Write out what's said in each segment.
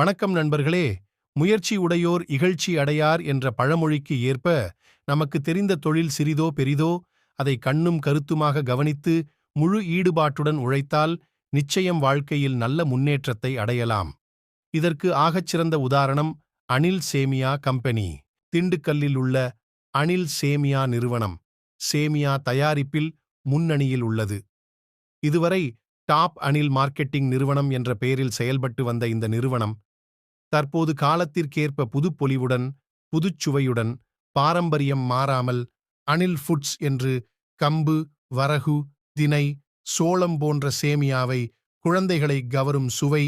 வணக்கம் நண்பர்களே. முயற்சி உடையோர் இகழ்ச்சி அடையார் என்ற பழமொழிக்கு ஏற்ப நமக்கு தெரிந்த தொழில் சிறிதோ பெரிதோ அதை கண்ணும் கருத்துமாக கவனித்து முழு ஈடுபாட்டுடன் உழைத்தால் நிச்சயம் வாழ்க்கையில் நல்ல முன்னேற்றத்தை அடையலாம். இதற்கு ஆகச்சிறந்த உதாரணம் அனில் சேமியா கம்பெனி. திண்டுக்கல்லில் உள்ள அனில் சேமியா நிறுவனம். சேமியா தயாரிப்பில் முன்னணியில் உள்ளது. இதுவரை டாப் அனில் மார்க்கெட்டிங் நிறுவனம் என்ற பெயரில் செயல்பட்டு வந்த இந்த நிறுவனம் தற்போது காலத்திற்கேற்ப புதுப்பொலிவுடன் புதுச்சுவையுடன் பாரம்பரியம் மாறாமல் அனில் ஃபுட்ஸ் என்று கம்பு வரகு தினை சோளம் போன்ற சேமியாவை குழந்தைகளை கவரும் சுவை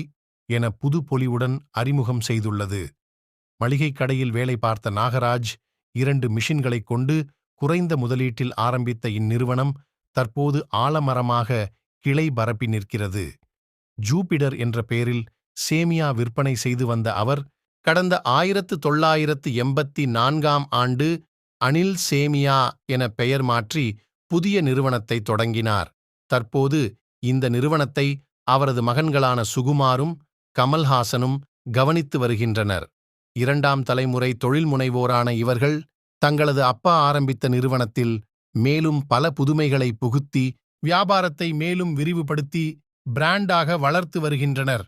என புது பொலிவுடன் அறிமுகம் செய்துள்ளது. மளிகைக் கடையில் வேலை பார்த்த நாகராஜ் இரண்டு மிஷின்களைக் கொண்டு குறைந்த முதலீட்டில் ஆரம்பித்த இந்நிறுவனம் தற்போது ஆலமரமாக கிளை பரப்பி நிற்கிறது. ஜூபிடர் என்ற பெயரில் சேமியா விற்பனை செய்து வந்த அவர் கடந்த ஆயிரத்து தொள்ளாயிரத்து எண்பத்தி நான்காம் ஆண்டு அனில் சேமியா என பெயர் மாற்றி புதிய நிறுவனத்தை தொடங்கினார். தற்போது இந்த நிறுவனத்தை அவரது மகன்களான சுகுமாரும் கமல்ஹாசனும் கவனித்து வருகின்றனர். இரண்டாம் தலைமுறை தொழில் முனைவோரான இவர்கள் தங்களது அப்பா ஆரம்பித்த நிறுவனத்தில் மேலும் பல புதுமைகளை புகுத்தி வியாபாரத்தை மேலும் விரிவுபடுத்தி பிராண்டாக வளர்த்து வருகின்றனர்.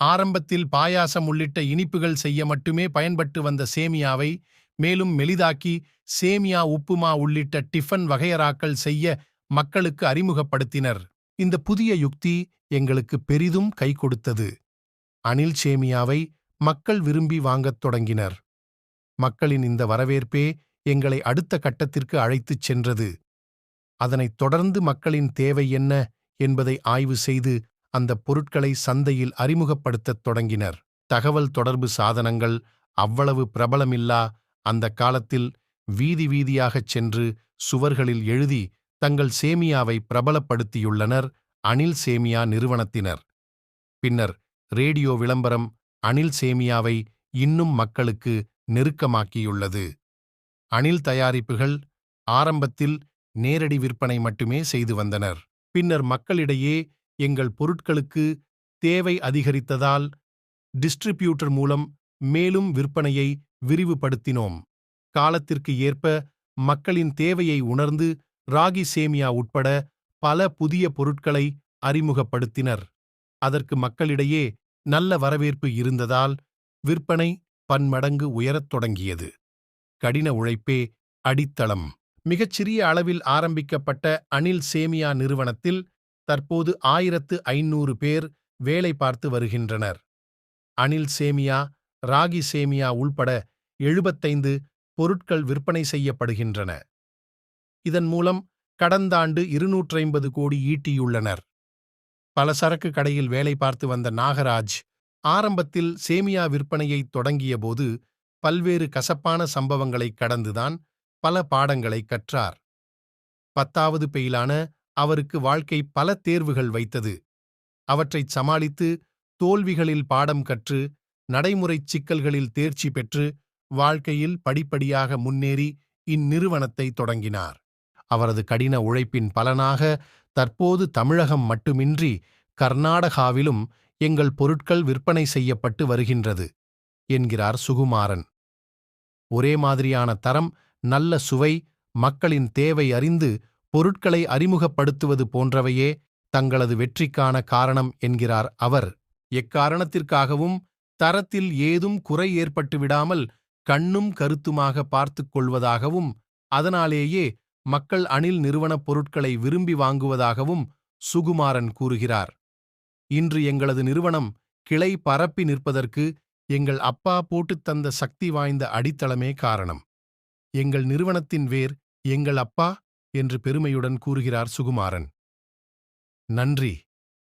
ஆரம்பத்தில் பாயாசம் உள்ளிட்ட இனிப்புகள் செய்ய மட்டுமே பயன்பட்டு வந்த சேமியாவை மேலும் மெலிதாக்கி சேமியா உப்புமா உள்ளிட்ட டிஃபன் வகையறாக்கள் செய்ய மக்களுக்கு அறிமுகப்படுத்தினர். இந்த புதிய யுக்தி எங்களுக்கு பெரிதும் கை கொடுத்தது. அனில் சேமியாவை மக்கள் விரும்பி வாங்கத் தொடங்கினர். மக்களின் இந்த வரவேற்பே எங்களை அடுத்த கட்டத்திற்கு அழைத்துச் சென்றது. அதனைத் தொடர்ந்து மக்களின் தேவை என்ன என்பதை ஆய்வு செய்து அந்த பொருட்களை சந்தையில் அறிமுகப்படுத்தத் தொடங்கினர். தகவல் தொடர்பு சாதனங்கள் அவ்வளவு பிரபலமில்லா அந்த காலத்தில் வீதி வீதியாகச் சென்று சுவர்களில் எழுதி தங்கள் சேமியாவை பிரபலப்படுத்தியுள்ளனர் அனில் சேமியா நிறுவனத்தினர். பின்னர் ரேடியோ விளம்பரம் அனில் சேமியாவை இன்னும் மக்களுக்கு நெருக்கமாக்கியுள்ளது. அணில் தயாரிப்புகள் ஆரம்பத்தில் நேரடி விற்பனை மட்டுமே செய்து வந்தனர். பின்னர் மக்களிடையே எங்கள் பொருட்களுக்கு தேவை அதிகரித்ததால் டிஸ்ட்ரிபியூட்டர் மூலம் மேலும் விற்பனையை விரிவுபடுத்தினோம். காலத்திற்கு ஏற்ப மக்களின் தேவையை உணர்ந்து ராகி சேமியா உட்பட பல புதிய பொருட்களை அறிமுகப்படுத்தினர். அதற்கு மக்களிடையே நல்ல வரவேற்பு இருந்ததால் விற்பனை பன்மடங்கு உயரத் தொடங்கியது. கடின உழைப்பே அடித்தளம். மிகச்சிறிய அளவில் ஆரம்பிக்கப்பட்ட அனில் சேமியா நிறுவனத்தில் தற்போது ஆயிரத்து ஐநூறு பேர் வேலை பார்த்து வருகின்றனர். அணில் சேமியா ராகி சேமியா உள்பட எழுபத்தைந்து பொருட்கள் விற்பனை செய்யப்படுகின்றன. இதன் மூலம் கடந்தாண்டு இருநூற்றைம்பது கோடி ஈட்டியுள்ளனர். பல சரக்கு கடையில் வேலை பார்த்து வந்த நாகராஜ் ஆரம்பத்தில் சேமியா விற்பனையை தொடங்கியபோது பல்வேறு கசப்பான சம்பவங்களைக் கடந்துதான் பல பாடங்களை கற்றார். பத்தாவது பெயிலான அவருக்கு வாழ்க்கை பல தேர்வுகள் வைத்தது. அவற்றைச் சமாளித்து தோல்விகளில் பாடம் கற்று நடைமுறைச் சிக்கல்களில் தேர்ச்சி பெற்று வாழ்க்கையில் படிப்படியாக முன்னேறி இந்நிறுவனத்தை தொடங்கினார். அவரது கடின உழைப்பின் பலனாக தற்போது தமிழகம் மட்டுமின்றி கர்நாடகாவிலும் எங்கள் பொருட்கள் விற்பனை செய்யப்பட்டு வருகின்றது என்கிறார் சுகுமாரன். ஒரே மாதிரியான தரம் நல்ல சுவை மக்களின் தேவை அறிந்து பொருட்களை அறிமுகப்படுத்துவது போன்றவையே தங்களது வெற்றிக்கான காரணம் என்கிறார் அவர். எக்காரணத்திற்காகவும் தரத்தில் ஏதும் குறை ஏற்பட்டுவிடாமல் கண்ணும் கருத்துமாக பார்த்துக் கொள்வதாகவும் அதனாலேயே மக்கள் அணில் நிறுவனப் பொருட்களை விரும்பி வாங்குவதாகவும் சுகுமாரன் கூறுகிறார். இன்று எங்களது நிறுவனம் கிளை பரப்பி நிற்பதற்கு எங்கள் அப்பா போட்டுத் தந்த சக்தி வாய்ந்த அடித்தளமே காரணம். எங்கள் நிறுவனத்தின் வேர் எங்கள் அப்பா என்று பெருமையுடன் கூறுகிறார் சுகுமாரன். நன்றி.